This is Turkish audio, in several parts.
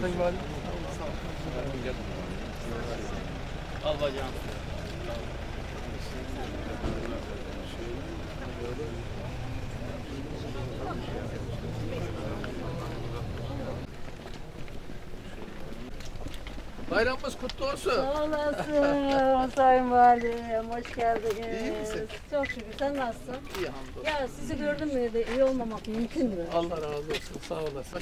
Sayın Valim. Allah yardımcı. Bayramımız kutlu olsun. Sağ olasın Sayın Valim. Hoş geldiniz. İyi misin? Çok şükür. Sen nasılsın? İyi hamdolsun. Ya sizi gördüm mü de iyi olmamak mümkün mü? Allah razı olsun. Sağ olasın.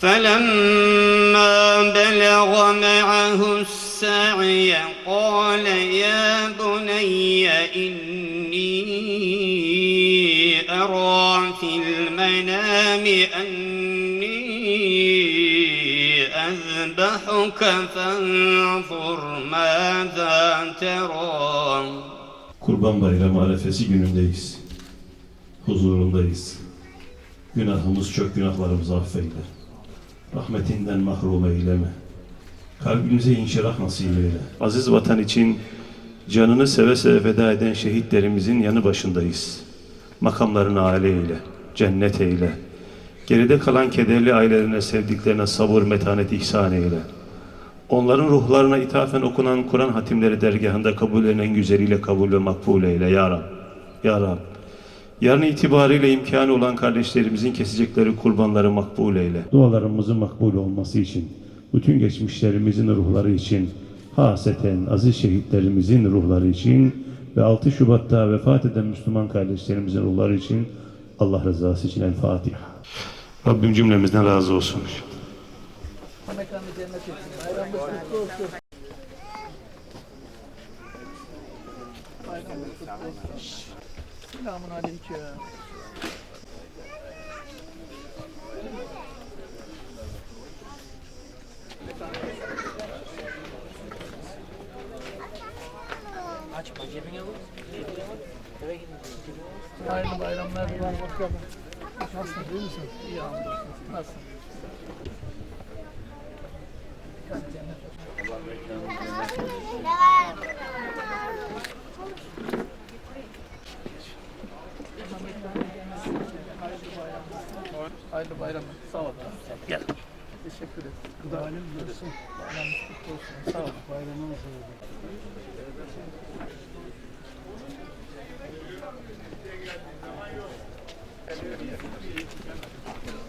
فلما بلغ معه السعي قال يا بني إني أرى في المنام أذبحك فانظر ماذا ترى Kurban Bayramı arefesi günündeyiz. Huzurundayız. Günahımız çok günahlarımızı affeyle. Rahmetinden mahrum eyleme. Kalbimize inşirah nasip eyle. Aziz vatan için canını seve seve feda eden şehitlerimizin yanı başındayız. Makamlarını âli eyle, cennet eyle. Geride kalan kederli ailelerine, sevdiklerine sabır, metanet ihsan eyle. Onların ruhlarına ithafen okunan Kur'an hatimleri dergahında kabullerin en güzeliyle kabul ve makbul eyle ya Rab. Ya Rab. Yarın itibariyle imkanı olan kardeşlerimizin kesecekleri kurbanları makbul eyle. Dualarımızın makbul olması için, bütün geçmişlerimizin ruhları için, haseten aziz şehitlerimizin ruhları için ve 6 Şubat'ta vefat eden Müslüman kardeşlerimizin ruhları için Allah rızası için El Fatiha. Rabbim cümlemizden razı olsun. Mekanı cennet etsin. Bayramımız kutlu olsun. Bayramımız kutlu olsun. Selamun aleyküm. Açma cebine vur. Cebine vur. Eve gidin. Hayırlı bayramlar. Nasılsın, iyi misin? İyi hamdolsun. Nasılsın? Hayırlı bayramlar. Sağ ol. Gel. Teşekkür ederim. Bayramın nasıl olsun? Bayramın nasıl olsun? Sağ ol. Bayramın nasıl olsun? Yeah.